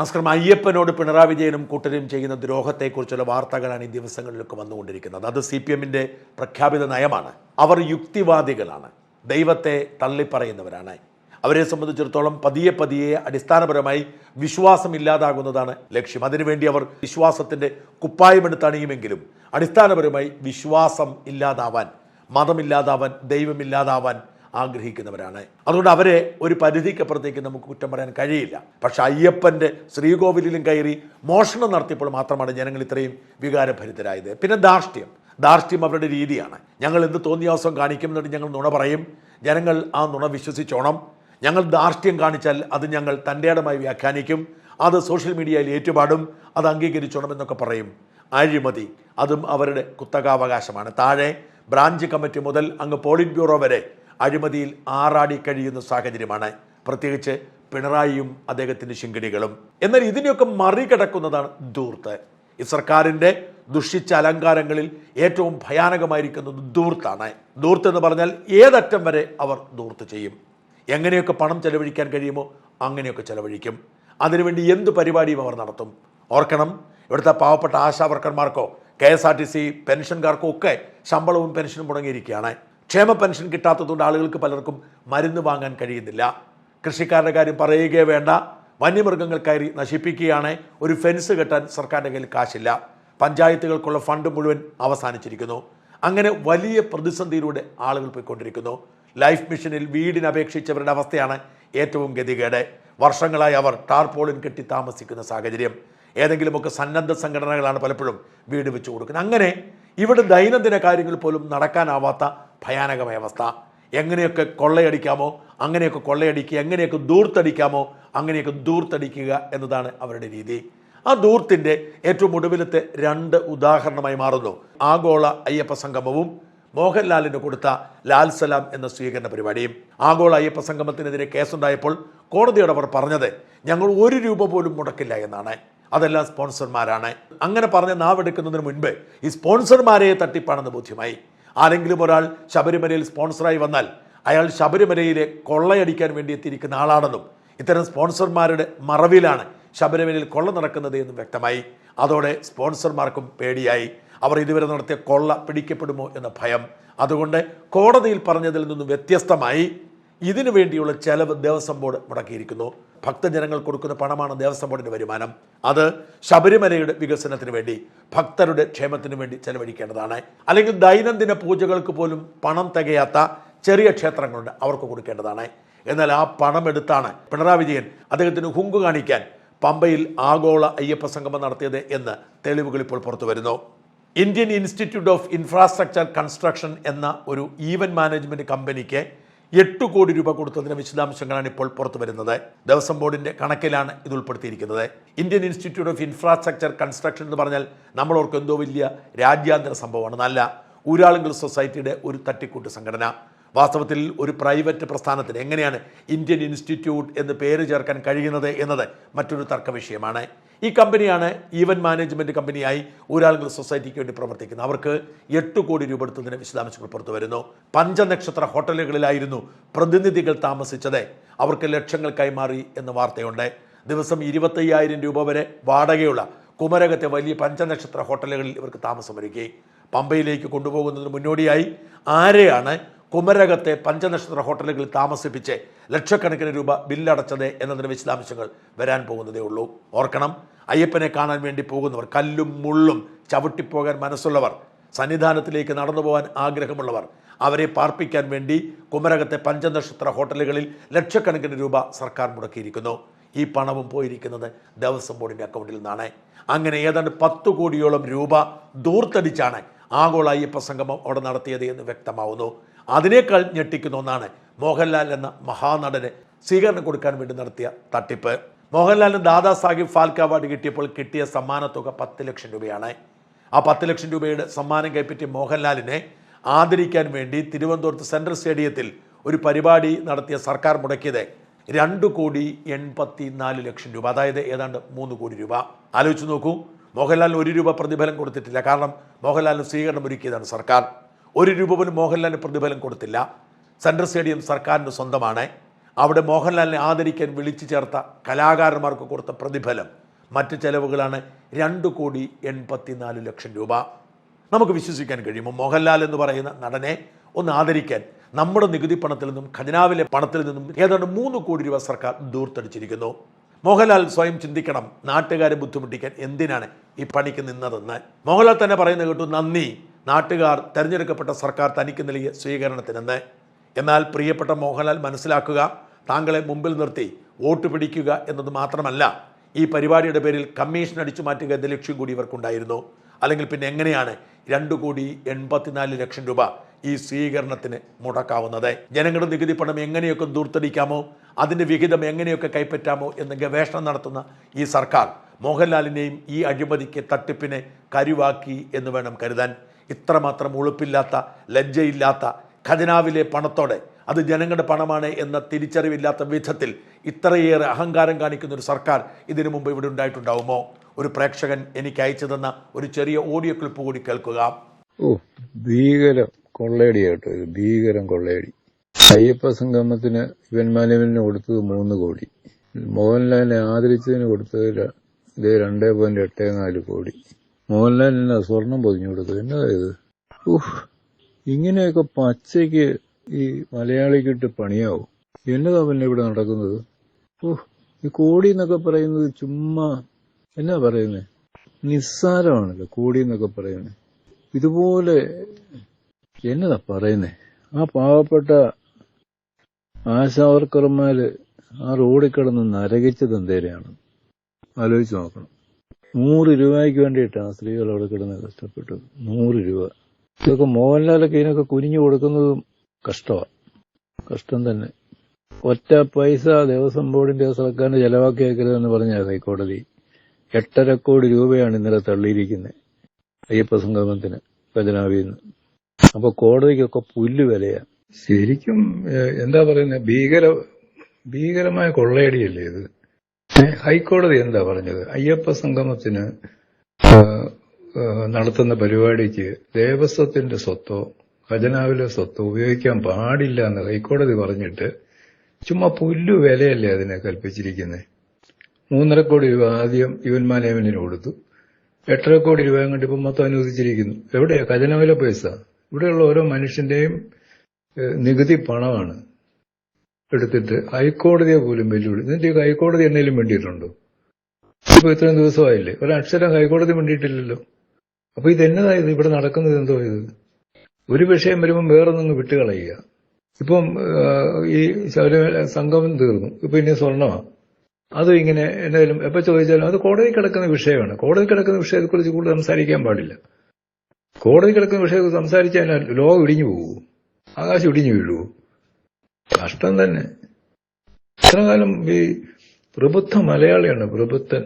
നമസ്കാരം. അയ്യപ്പനോട് പിണറായി വിജയനും കൂട്ടരും ചെയ്യുന്ന ദ്രോഹത്തെക്കുറിച്ചുള്ള വാർത്തകളാണ് ഈ ദിവസങ്ങളിലൊക്കെ വന്നുകൊണ്ടിരിക്കുന്നത്. അത് സി പി എമ്മിന്റെ പ്രഖ്യാപിത നയമാണ്. അവർ യുക്തിവാദികളാണ്. ദൈവത്തെ തള്ളിപ്പറയുന്നവരാണ്. അവരെ സംബന്ധിച്ചിടത്തോളം പതിയെ പതിയെ അടിസ്ഥാനപരമായി വിശ്വാസം ഇല്ലാതാകുന്നതാണ് ലക്ഷ്യം. അതിനുവേണ്ടി അവർ വിശ്വാസത്തിന്റെ കുപ്പായമെടുത്തണിയുമെങ്കിലും അടിസ്ഥാനപരമായി വിശ്വാസം ഇല്ലാതാവാൻ മതമില്ലാതാവാൻ ദൈവമില്ലാതാവാൻ ആഗ്രഹിക്കുന്നവരാണ്. അതുകൊണ്ട് അവരെ ഒരു പരിധിക്കപ്പുറത്തേക്ക് നമുക്ക് കുറ്റം പറയാൻ കഴിയില്ല. പക്ഷെ അയ്യപ്പന്റെ ശ്രീകോവിലിലും കയറി മോഷണം നടത്തിയപ്പോൾ മാത്രമാണ് ജനങ്ങൾ ഇത്രയും വികാരഭരിതരായത്. പിന്നെ ധാർഷ്ട്യം. ധാർഷ്ട്യം അവരുടെ രീതിയാണ്. ഞങ്ങൾ എന്ത് തോന്നിയാസം കാണിക്കും എന്നിട്ട് ഞങ്ങൾ നുണ പറയും. ജനങ്ങൾ ആ നുണ വിശ്വസിച്ചോണം. ഞങ്ങൾ ധാർഷ്ട്യം കാണിച്ചാൽ അത് ഞങ്ങൾ തന്റെടമായി വ്യാഖ്യാനിക്കും. അത് സോഷ്യൽ മീഡിയയിൽ ഏറ്റുപാടും. അത് അംഗീകരിച്ചോണം എന്നൊക്കെ പറയും. അഴിമതി. അതും അവരുടെ കുത്തകാവകാശമാണ്. താഴെ ബ്രാഞ്ച് കമ്മിറ്റി മുതൽ അങ്ങ് പോളിറ്റ് ബ്യൂറോ വരെ അഴിമതിയിൽ ആറാടി കഴിയുന്ന സാഹചര്യമാണ്. പ്രത്യേകിച്ച് പിണറായിയും അദ്ദേഹത്തിന്റെ ശിങ്കിടികളും. എന്നാൽ ഇതിനെയൊക്കെ മറികടക്കുന്നതാണ് ദൂർത്ത് ഈ സർക്കാരിന്റെ ദുഷിച്ച അലങ്കാരങ്ങളിൽ ഏറ്റവും ഭയാനകമായിരിക്കുന്നത് ദൂർത്താണ് ദൂർത്ത് എന്ന് പറഞ്ഞാൽ ഏതറ്റം വരെ അവർ ദൂർത്ത് ചെയ്യും. എങ്ങനെയൊക്കെ പണം ചെലവഴിക്കാൻ കഴിയുമോ അങ്ങനെയൊക്കെ ചെലവഴിക്കും. അതിനുവേണ്ടി എന്ത് പരിപാടിയും അവർ നടത്തും. ഓർക്കണം ഇവിടുത്തെ പാവപ്പെട്ട ആശാവർക്കർമാർക്കോ K S R T C പെൻഷൻകാർക്കോ ഒക്കെ ശമ്പളവും പെൻഷനും മുടങ്ങിയിരിക്കുകയാണ്. ക്ഷേമ പെൻഷൻ കിട്ടാത്തതുകൊണ്ട് ആളുകൾക്ക് പലർക്കും മരുന്ന് വാങ്ങാൻ കഴിയുന്നില്ല. കൃഷിക്കാരുടെ കാര്യം പറയുകയേ വേണ്ട. വന്യമൃഗങ്ങൾ കയറി നശിപ്പിക്കുകയാണ്. ഒരു ഫെൻസ് കെട്ടാൻ സർക്കാരിന്റെ കയ്യിൽ കാശില്ല. പഞ്ചായത്തുകൾക്കുള്ള ഫണ്ട് മുഴുവൻ അവസാനിച്ചിരിക്കുന്നു. അങ്ങനെ വലിയ പ്രതിസന്ധിയിലൂടെ ആളുകൾ പോയിക്കൊണ്ടിരിക്കുന്നു. ലൈഫ് മിഷനിൽ വീടിന് അപേക്ഷിച്ചവരുടെ അവസ്ഥയാണ് ഏറ്റവും ഗതികേട്. വർഷങ്ങളായി അവർ ടാർപോളിൻ കെട്ടി താമസിക്കുന്ന സാഹചര്യം. ഏതെങ്കിലുമൊക്കെ സന്നദ്ധ സംഘടനകളാണ് പലപ്പോഴും വീട് വെച്ചു കൊടുക്കുന്നത്. അങ്ങനെ ഇവിടെ ദൈനംദിന കാര്യങ്ങൾ പോലും നടക്കാനാവാത്ത ഭയാനകമായ അവസ്ഥ. എങ്ങനെയൊക്കെ കൊള്ളയടിക്കാമോ അങ്ങനെയൊക്കെ കൊള്ളയടിക്കുക എങ്ങനെയൊക്കെ ദൂർത്തടിക്കാമോ അങ്ങനെയൊക്കെ ദൂർത്തടിക്കുക എന്നതാണ് അവരുടെ രീതി. ആ ദൂർത്തിന്റെ ഏറ്റവും ഒടുവിലത്തെ രണ്ട് ഉദാഹരണമായി മാറുന്നു. ആഗോള അയ്യപ്പ സംഗമവും മോഹൻലാലിന് കൊടുത്ത ലാൽ സലാം എന്ന സ്വീകരണ പരിപാടിയും. ആഗോള അയ്യപ്പ സംഗമത്തിനെതിരെ കേസുണ്ടായപ്പോൾ കോടതിയോട് അവർ പറഞ്ഞത് ഞങ്ങൾ ഒരു രൂപ പോലും മുടക്കില്ല എന്നാണ്. അതെല്ലാം സ്പോൺസർമാരാണ്. അങ്ങനെ പറഞ്ഞ് നാവെടുക്കുന്നതിന് മുൻപ് ഈ സ്പോൺസർമാരെ തട്ടിപ്പാണെന്ന് ബോധ്യമായി. ആരെങ്കിലും ഒരാൾ ശബരിമലയിൽ സ്പോൺസറായി വന്നാൽ അയാൾ ശബരിമലയിലെ കൊള്ളയടിക്കാൻ വേണ്ടി എത്തിയിരിക്കുന്ന ആളാണെന്നും ഇത്തരം സ്പോൺസർമാരുടെ മറവിലാണ് ശബരിമലയിൽ കൊള്ള നടക്കുന്നത് എന്നും വ്യക്തമായി. അതോടെ സ്പോൺസർമാർക്കും പേടിയായി. അവർ ഇതുവരെ നടത്തിയ കൊള്ള പിടിക്കപ്പെടുമോ എന്ന ഭയം. അതുകൊണ്ട് കോടതിയിൽ പറഞ്ഞതിൽ നിന്നും വ്യത്യസ്തമായി ഇതിനു വേണ്ടിയുള്ള ചെലവ് ദേവസ്വം ബോർഡ് മുടക്കിയിരിക്കുന്നു. ഭക്തജനങ്ങൾ കൊടുക്കുന്ന പണമാണ് ദേവസ്വം ബോർഡിന്റെ വരുമാനം. അത് ശബരിമലയുടെ വികസനത്തിന് വേണ്ടി ഭക്തരുടെ ക്ഷേമത്തിന് വേണ്ടി ചെലവഴിക്കേണ്ടതാണ്. അല്ലെങ്കിൽ ദൈനംദിന പൂജകൾക്ക് പോലും പണം തികയാത്ത ചെറിയ ക്ഷേത്രങ്ങളുണ്ട് അവർക്ക് കൊടുക്കേണ്ടതാണ്. എന്നാൽ ആ പണം എടുത്താണ് പിണറായി വിജയൻ അദ്ദേഹത്തിന് ഹുങ്കു കാണിക്കാൻ പമ്പയിൽ ആഗോള അയ്യപ്പ സംഗമം നടത്തിയത് എന്ന് തെളിവുകൾ ഇപ്പോൾ പുറത്തു വരുന്നു. Indian institute of infrastructure construction എന്ന ഒരു ഈവൻ മാനേജ്മെന്റ് കമ്പനിക്ക് എട്ട് കോടി രൂപ കൊടുത്തതിന്റെ വിശദാംശങ്ങളാണ് ഇപ്പോൾ പുറത്തു വരുന്നത്. ദേവസ്വം ബോർഡിന്റെ കണക്കിലാണ് ഇത് ഉൾപ്പെടുത്തിയിരിക്കുന്നത്. Indian institute of infrastructure construction എന്ന് പറഞ്ഞാൽ നമ്മളോർക്ക് എന്തോ വലിയ രാജ്യാന്തര സംഭവമാണ്. നല്ല ഊരാളുങ്കൽ സൊസൈറ്റിയുടെ ഒരു തട്ടിക്കൂട്ട് സംഘടന. വാസ്തവത്തിൽ ഒരു പ്രൈവറ്റ് പ്രസ്ഥാനത്തിന് എങ്ങനെയാണ് ഇന്ത്യൻ ഇൻസ്റ്റിറ്റ്യൂട്ട് എന്ന് പേര് ചേർക്കാൻ കഴിയുന്നത് എന്നത് മറ്റൊരു തർക്ക വിഷയമാണ്. ഈ കമ്പനിയാണ് ഈവന്റ് മാനേജ്മെന്റ് കമ്പനിയായി ഒരാളുകൾ സൊസൈറ്റിക്ക് വേണ്ടി പ്രവർത്തിക്കുന്നത്. അവർക്ക് എട്ട് കോടി രൂപ എടുത്തതിന് വിശദാംശങ്ങൾ പുറത്തു വരുന്നു. പഞ്ചനക്ഷത്ര ഹോട്ടലുകളിലായിരുന്നു പ്രതിനിധികൾ താമസിച്ചത്. അവർക്ക് ലക്ഷങ്ങൾ കൈമാറി എന്ന വാർത്തയുണ്ട്. ദിവസം ഇരുപത്തയ്യായിരം രൂപ വരെ വാടകയുള്ള കുമരകത്തെ വലിയ പഞ്ചനക്ഷത്ര ഹോട്ടലുകളിൽ ഇവർക്ക് താമസമൊരുക്കി പമ്പയിലേക്ക് കൊണ്ടുപോകുന്നതിന് മുന്നോടിയായി ആരെയാണ് കുമരകത്തെ പഞ്ചനക്ഷത്ര ഹോട്ടലുകളിൽ താമസിപ്പിച്ച് ലക്ഷക്കണക്കിന് രൂപ ബില്ലടച്ചത് എന്നതിന് വിശദാംശങ്ങൾ വരാൻ പോകുന്നതേ ഉള്ളൂ. ഓർക്കണം അയ്യപ്പനെ കാണാൻ വേണ്ടി പോകുന്നവർ കല്ലും മുള്ളും ചവിട്ടിപ്പോകാൻ മനസ്സുള്ളവർ സന്നിധാനത്തിലേക്ക് നടന്നു പോകാൻ ആഗ്രഹമുള്ളവർ അവരെ പാർപ്പിക്കാൻ വേണ്ടി കുമരകത്തെ പഞ്ചനക്ഷത്ര ഹോട്ടലുകളിൽ ലക്ഷക്കണക്കിന് രൂപ സർക്കാർ മുടക്കിയിരിക്കുന്നു. ഈ പണവും പോയിരിക്കുന്നത് ദേവസ്വം ബോർഡിന്റെ അക്കൗണ്ടിൽ നിന്നാണ്. അങ്ങനെ ഏതാണ്ട് പത്ത് കോടിയോളം രൂപ ദൂർത്തടിച്ചാണ് ആഗോള അയ്യപ്പ സംഗമം അവിടെ നടത്തിയത് എന്ന് വ്യക്തമാവുന്നു. അതിനേക്കാൾ ഞെട്ടിക്കുന്ന ഒന്നാണ് മോഹൻലാൽ എന്ന മഹാനടന് സ്വീകരണം കൊടുക്കാൻ വേണ്ടി നടത്തിയ തട്ടിപ്പ്. മോഹൻലാലിന് ദാദാ സാഹിബ് ഫാൽക്ക അവാർഡ് കിട്ടിയപ്പോൾ കിട്ടിയ സമ്മാനത്തുക പത്ത് ലക്ഷം രൂപയാണ്. ആ പത്ത് ലക്ഷം രൂപയുടെ സമ്മാനം കൈപ്പറ്റിയ മോഹൻലാലിനെ ആദരിക്കാൻ വേണ്ടി തിരുവനന്തപുരത്ത് സെൻട്രൽ സ്റ്റേഡിയത്തിൽ ഒരു പരിപാടി നടത്തിയ സർക്കാർ മുടക്കിയത് രണ്ട് കോടി എൺപത്തി നാല് ലക്ഷം രൂപ. അതായത് ഏതാണ്ട് മൂന്ന് കോടി രൂപ. ആലോചിച്ച് നോക്കൂ മോഹൻലാലിന് ഒരു രൂപ പ്രതിഫലം കൊടുത്തിട്ടില്ല. കാരണം മോഹൻലാലിന് സ്വീകരണം ഒരുക്കിയതാണ് സർക്കാർ. ഒരു രൂപ പോലും മോഹൻലാലിന് പ്രതിഫലം കൊടുത്തില്ല. സെൻട്രൽ സ്റ്റേഡിയം സർക്കാരിന്റെ സ്വന്തമാണ്. അവിടെ മോഹൻലാലിനെ ആദരിക്കാൻ വിളിച്ചു ചേർത്ത കലാകാരന്മാർക്ക് കൊടുത്ത പ്രതിഫലം മറ്റ് ചെലവുകളാണ് രണ്ട് കോടി എൺപത്തിനാല് ലക്ഷം രൂപ. നമുക്ക് വിശ്വസിക്കാൻ കഴിയുമോ മോഹൻലാൽ എന്ന് പറയുന്ന നടനെ ഒന്ന് ആദരിക്കാൻ നമ്മുടെ നികുതി പണത്തിൽ നിന്നും ഖജനാവിലെ പണത്തിൽ നിന്നും ഏതാണ്ട് മൂന്ന് കോടി രൂപ സർക്കാർ ദൂർത്തടിച്ചിരിക്കുന്നു. മോഹൻലാൽ സ്വയം ചിന്തിക്കണം. നാട്ടുകാരെ ബുദ്ധിമുട്ടിക്കാൻ എന്തിനാണ് ഈ പണിക്ക് നിന്നതെന്ന്. മോഹൻലാൽ തന്നെ പറയുന്നത് കേട്ടു നന്ദി. നാട്ടുകാർ തിരഞ്ഞെടുക്കപ്പെട്ട സർക്കാർ തനിക്ക് നൽകിയ സ്വീകരണത്തിനെന്ന്. എന്നാൽ പ്രിയപ്പെട്ട മോഹൻലാൽ മനസ്സിലാക്കുക താങ്കളെ മുമ്പിൽ നിർത്തി വോട്ട് പിടിക്കുക എന്നത് മാത്രമല്ല ഈ പരിപാടിയുടെ പേരിൽ കമ്മീഷൻ അടിച്ചു മാറ്റുക എന്ന ലക്ഷ്യം കൂടി ഇവർക്കുണ്ടായിരുന്നു. അല്ലെങ്കിൽ പിന്നെ എങ്ങനെയാണ് രണ്ട് കോടി എൺപത്തിനാല് ലക്ഷം രൂപ ഈ സ്വീകരണത്തിന് മുടക്കാവുന്നത്? ജനങ്ങളുടെ നികുതി പണം എങ്ങനെയൊക്കെ ദൂർത്തടിക്കാമോ അതിന്റെ വിഹിതം എങ്ങനെയൊക്കെ കൈപ്പറ്റാമോ എന്ന് ഗവേഷണം നടത്തുന്ന ഈ സർക്കാർ മോഹൻലാലിനെയും ഈ അഴിമതിക്ക് തട്ടിപ്പിനെ കരുവാക്കി എന്ന് വേണം കരുതാൻ. ഇത്രമാത്രം ഉളുപ്പില്ലാത്ത ലജ്ജയില്ലാത്ത ഖജനാവിലെ പണത്തോടെ അത് ജനങ്ങളുടെ പണമാണ് എന്ന തിരിച്ചറിവില്ലാത്ത വിധത്തിൽ ഇത്രയേറെ അഹങ്കാരം കാണിക്കുന്ന ഒരു സർക്കാർ ഇതിനു മുമ്പ് ഇവിടെ ഉണ്ടായിട്ടുണ്ടാവുമോ? ഒരു പ്രേക്ഷകൻ എനിക്ക് അയച്ചു തന്ന ഒരു ചെറിയ ഓഡിയോ ക്ലിപ്പ് കൂടി കേൾക്കുക. ഭീകരം കൊള്ളയടി കേട്ടോ ഇത്. ഭീകരം കൊള്ളയടി. അയ്യപ്പ സംഗമത്തിന് ഇവൻ മാനവന് കൊടുത്തത് മൂന്ന് കോടി. മോഹൻലാലിനെ ആദരിച്ചതിന് കൊടുത്തത് ഇത് രണ്ടേ പോയിന്റ് എട്ടേ നാല് കോടി. മോഹൻലാലിന് സ്വർണം പൊതിഞ്ഞു കൊടുത്തു എന്നതാ ഇത്? ഇങ്ങനെയൊക്കെ പച്ചയ്ക്ക് ഈ മലയാളിക്കിട്ട് പണിയാവും. എന്നതാ പിന്നെ ഇവിടെ നടക്കുന്നത്? ഓഹ് ഈ കോടി എന്നൊക്കെ പറയുന്നത് ചുമ്മാ എന്നാ പറയുന്നത് നിസ്സാരമാണല്ലോ കോടി എന്നൊക്കെ പറയുന്നത് ഇതുപോലെ എന്നതാ പറയുന്നേ? ആ പാവപ്പെട്ട ആശാവർക്കർമാര് ആ റോഡിൽ കിടന്ന് നരകിച്ചത് എന്തേരെയാണ്? ആലോചിച്ച് നോക്കണം. നൂറ് രൂപയ്ക്ക് വേണ്ടിയിട്ടാണ് സ്ത്രീകൾ അവിടെ കിടന്ന് കഷ്ടപ്പെട്ടത് നൂറ് രൂപ. ഇതൊക്കെ മോഹൻലാലൊക്കെ ഇതിനൊക്കെ കുനിഞ്ഞു കൊടുക്കുന്നതും കഷ്ടമാണ് കഷ്ടം തന്നെ. ഒറ്റ പൈസ ദേവസ്വം ബോർഡിന്റെ സർക്കാരിന് ചെലവാക്കിയേക്കരുതെന്ന് പറഞ്ഞ ഹൈക്കോടതി എട്ടര കോടി രൂപയാണ് ഇന്നലെ തള്ളിയിരിക്കുന്നത് അയ്യപ്പ സംഗമത്തിന് ഖജനാവിൽ നിന്ന്. അപ്പൊ കോടതിക്കൊക്കെ പുല്ല് വിലയാ. ശരിക്കും എന്താ പറയുന്നത് ഭീകര ഭീകരമായ കൊള്ളയടിയല്ലേ ഇത്? ഹൈക്കോടതി എന്താ പറഞ്ഞത്? അയ്യപ്പ സംഗമത്തിന് നടത്തുന്ന പരിപാടിക്ക് ദേവസ്വത്തിന്റെ സ്വത്തോ ഖജനാവിലെ സ്വത്തോ ഉപയോഗിക്കാൻ പാടില്ല എന്ന് ഹൈക്കോടതി പറഞ്ഞിട്ട് ചുമ്മാ പുല്ലു വിലയല്ലേ അതിനെ കൽപ്പിച്ചിരിക്കുന്നത് മൂന്നര കോടി രൂപ ആദ്യം യുവൻ മാനേമനിന് കൊടുത്തു. എട്ടര കോടി രൂപ കണ്ട് ഇപ്പം മൊത്തം അനുവദിച്ചിരിക്കുന്നു. എവിടെയാ? ഖജനാവിലെ പൈസ. ഇവിടെയുള്ള ഓരോ മനുഷ്യന്റെയും നികുതി പണമാണ്. എടുത്തിട്ട് ഹൈക്കോടതിയെ പോലും വെല്ലുവിളി. എന്നിട്ട് ഈ ഹൈക്കോടതി എന്തെങ്കിലും വേണ്ടിയിട്ടുണ്ടോ ഇപ്പൊ ഇത്രയും ദിവസമായില്ലേ? അക്ഷരം ഹൈക്കോടതി വേണ്ടിയിട്ടില്ലല്ലോ അപ്പൊ ഇതെന്നതാ ഇത് ഇവിടെ നടക്കുന്നത് എന്തോ ഇത്? ഒരു വിഷയം വരുമ്പോൾ വേറൊന്നും വിട്ടുകളയുക. ഇപ്പം ഈ ശബരിമല സംഗമം തീർന്നു. ഇപ്പൊ ഇനി സ്വർണമാണ് അതും ഇങ്ങനെ എന്തെങ്കിലും എപ്പോ ചോദിച്ചാലും അത് കോടതി കിടക്കുന്ന വിഷയമാണ്. കോടതി കിടക്കുന്ന വിഷയത്തെക്കുറിച്ച് കൂടുതൽ സംസാരിക്കാൻ പാടില്ല. കോടതി കിടക്കുന്ന വിഷയത്തെ സംസാരിച്ചാൽ ലോകം ഇടിഞ്ഞു പോകും. ആകാശം ഇടിഞ്ഞു വീഴുവോ കഷ്ടം തന്നെ. ഇത്രകാലം ഈ പ്രബുദ്ധ മലയാളിയാണ് പ്രബുദ്ധൻ.